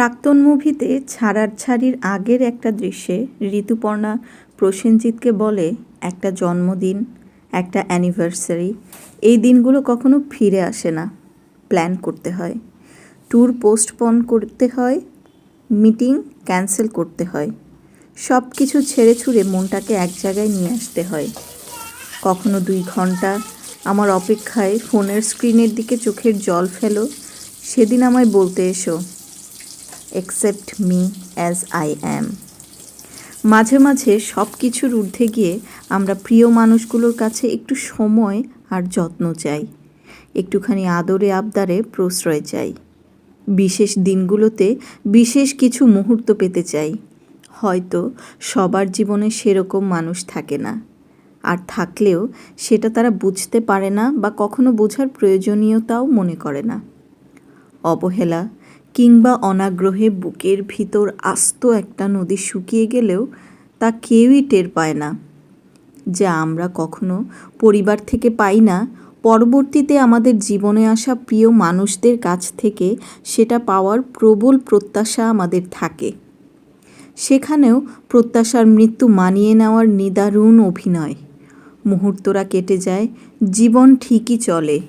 প্রাক্তন মুভিতে ছাড়ার ছাড়ির আগের একটা দৃশ্যে ঋতুপর্ণা প্রসেনজিৎকে বলে, একটা জন্মদিন, একটা অ্যানিভার্সারি, এই দিনগুলো কখনো ফিরে আসে না, প্ল্যান করতে হয়। ট্যুর পোস্টপন করতে হয়, মিটিং ক্যান্সেল করতে হয়। সব কিছু ছেড়ে ছুড়ে মনটাকে এক জায়গায় নিয়ে আসতে হয়। কখনো দুই ঘণ্টা আমার অপেক্ষায় ফোনের স্ক্রিনের দিকে চোখের জল ফেলো। সেদিন আমায় বলতে এসো accept me as I am মাঝে মাঝে সব কিছুর ঊর্ধ্বে গিয়ে আমরা প্রিয় মানুষগুলোর কাছে একটু সময় আর যত্ন চাই। একটুখানি আদরে আবদারে প্রশ্রয় চাই। বিশেষ দিনগুলোতে বিশেষ কিছু মুহূর্ত পেতে চাই। হয়তো সবার জীবনে সেরকম মানুষ থাকে না। আর থাকলেও সেটা তারা বুঝতে পারে না বা কখনো বোঝার প্রয়োজনীয়তাও মনে করে না। অবহেলা কিংবা অনাগ্রহে বুকের ভিতর আস্ত একটা নদী শুকিয়ে গেলেও তা কেউই টের পায় না। যা আমরা কখনো পরিবার থেকে পাই না, পরবর্তীতে আমাদের জীবনে আসা প্রিয় মানুষদের কাছ থেকে সেটা পাওয়ার প্রবল প্রত্যাশা আমাদের থাকে। সেখানেও প্রত্যাশার মৃত্যু মানিয়ে নেওয়ার নিদারুণ অভিনয়। মুহূর্তরা কেটে যায়, জীবন ঠিকই চলে।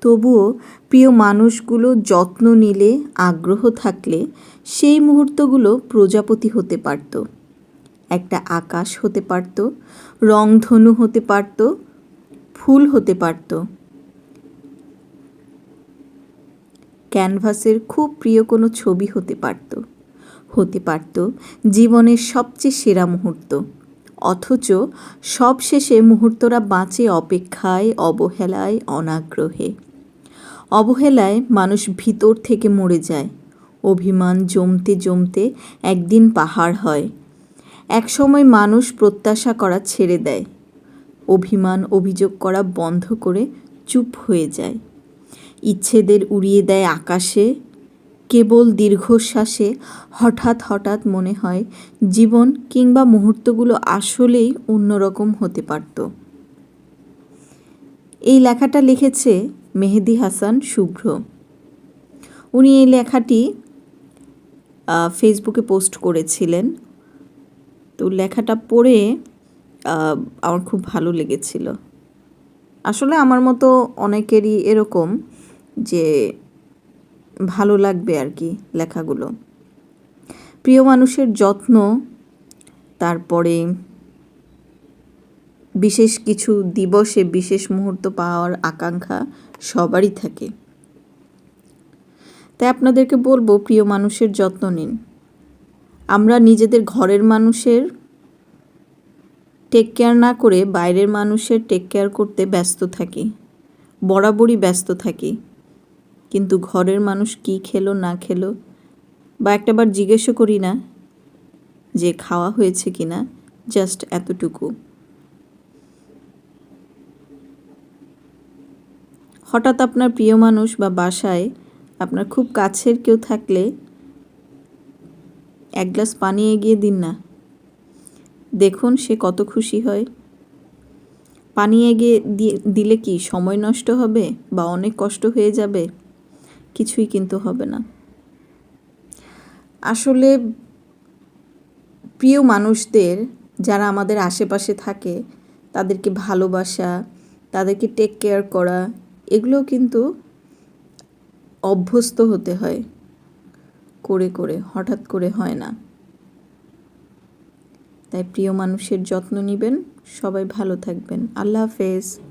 তবুও প্রিয় মানুষগুলো যত্ন নিলে, আগ্রহ থাকলে সেই মুহূর্তগুলো প্রজাপতি হতে পারত। একটা আকাশ হতে পারত, রংধনু হতে পারত, ফুল হতে পারত। ক্যানভাসের খুব প্রিয় কোনো ছবি হতে পারত। হতে পারত জীবনের সবচেয়ে সেরা মুহূর্ত। অথচ সবশেষে মুহূর্তরা বাঁচে অপেক্ষায়, অবহেলায়, অনাগ্রহে। অবহেলায় মানুষ ভিতর থেকে মরে যায়। অভিমান জমতে জমতে একদিন পাহাড় হয়। একসময় মানুষ প্রত্যাশা করা ছেড়ে দেয়। অভিমান অভিযোগ করা বন্ধ করে চুপ হয়ে যায়। ইচ্ছেদের উড়িয়ে দেয় আকাশে। কেবল দীর্ঘশ্বাসে হঠাৎ হঠাৎ মনে হয় জীবন কিংবা মুহূর্তগুলো আসলেই অন্যরকম হতে পারত। এই লেখাটা লিখেছে মেহেদি হাসান শুভ্র। উনি এই লেখাটি ফেসবুকে পোস্ট করেছিলেন। তো লেখাটা পড়ে আমার খুব ভালো লেগেছিল। আসলে আমার মতো অনেকেরই এরকম যে, ভালো লাগবে আর কি লেখাগুলো। প্রিয় মানুষের যত্ন, তারপরে বিশেষ কিছু দিবসে বিশেষ মুহূর্ত পাওয়ার আকাঙ্ক্ষা সবারই থাকে। তাই আপনাদেরকে বলব, প্রিয় মানুষের যত্ন নিন। আমরা নিজেদের ঘরের মানুষের টেক কেয়ার না করে বাইরের মানুষের টেক কেয়ার করতে ব্যস্ত থাকি। বরাবরই ব্যস্ত থাকি। কিন্তু ঘরের মানুষ কি খেলো, না খেলো, বা একটাবার জিজ্ঞেসও করি না যে খাওয়া হয়েছে কি না জাস্ট এতটুকু। হঠাৎ আপনার প্রিয় মানুষ বা বাসায় আপনার খুব কাছের কেউ থাকলে এক গ্লাস পানি এগিয়ে দিন না। দেখুন সে কত খুশি হয়। পানি এগিয়ে দিলে কি সময় নষ্ট হবে বা অনেক কষ্ট হয়ে যাবে? কিছুই কিন্তু হবে না। আসলে প্রিয় মানুষদের যারা আমাদের আশেপাশে থাকে, তাদেরকে ভালোবাসা, তাদেরকে টেক কেয়ার করা এগুলো কিন্তু অভ্যস্ত হতে হয়। করে করে, হঠাৎ করে হয় না। তাই প্রিয় মানুষের যত্ন নেবেন, সবাই ভালো থাকবেন। আল্লাহ হাফেজ।